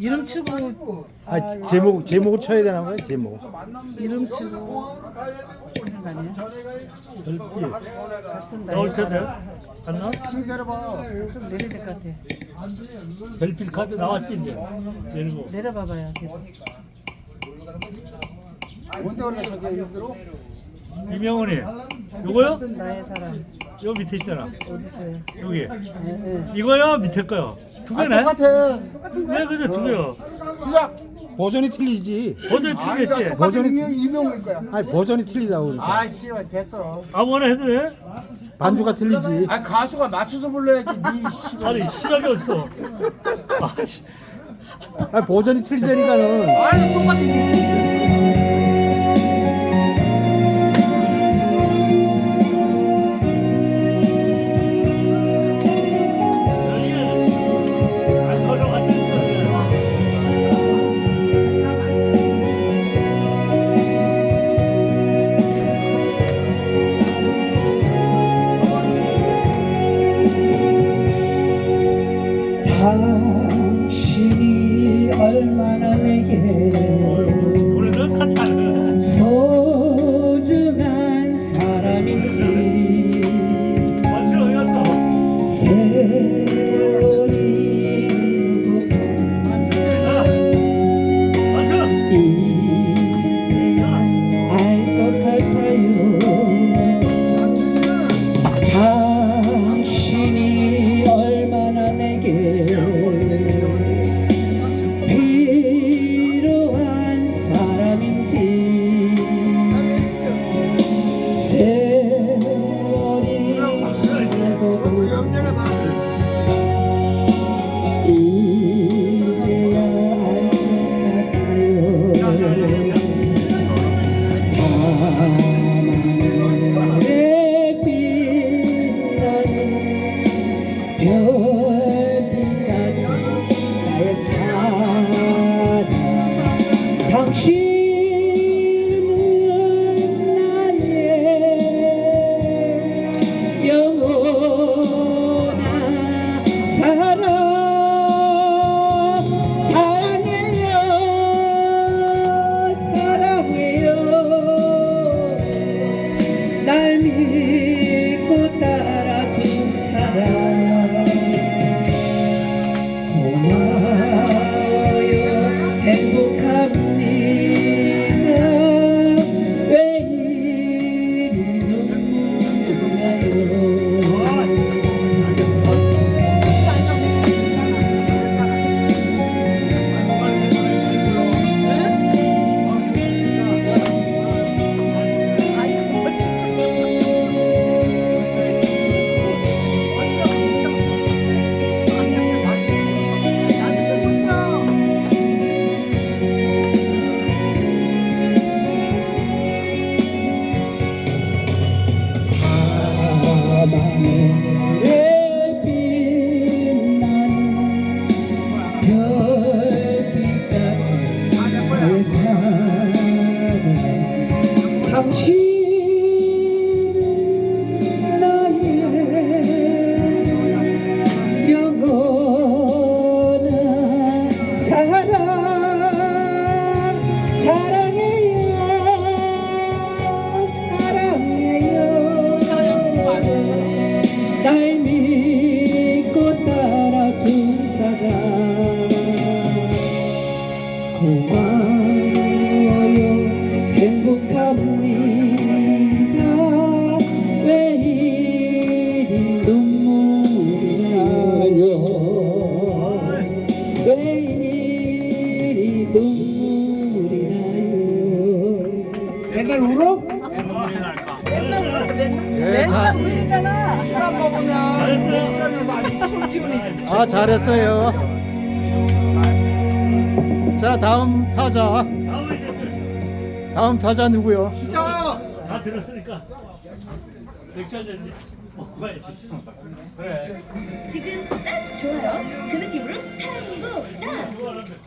이름 치고 아 제목 제목을 쳐야 되나 봐요 제목. 이름 치고 그런 거 아니야? 별빛. 같은 나올 텐데. 사람 안 나? 좀 내릴 것 같아. 별빛 카드 나왔지 이제. 내리고. 내려봐봐요. 계속. 뭔데 원래 저기 힘들어? 이명훈이. 요거요? 같은 나이 사람 요 밑에 있잖아. 어디 있어요? 여기. 예, 예. 이거요 밑에 거요. 두 개네. 아, 똑같아. 똑같은 네, 그죠 두 개요. 시작. 버전이 틀리지. 버전이 아니다, 틀리겠지. 똑같은 버전이- 이명- 이명일 거야. 아니 버전이 틀리다고 그러니까. 아, 씨발 됐어. 아무거나 해도 돼? 반주가 틀리지. 아, 가수가 맞춰서 불러야지. 니 씨발. 아니 시간이 없어. 아씨. 아 버전이 틀리다니까는. 아니 똑같은 heart 唱起。 맨날 울어? 예, 자, 울리잖아. 사람 먹으면 잘했어요. 이러면서 기운이. 아 잘했어요. 자 다음 타자. 다음 타자 누구요? 시작. 다 들었으니까 맥주 한 잔 먹고 가야지. 그래. 지금 딱 좋아요. 그 느낌으로 한국 딱.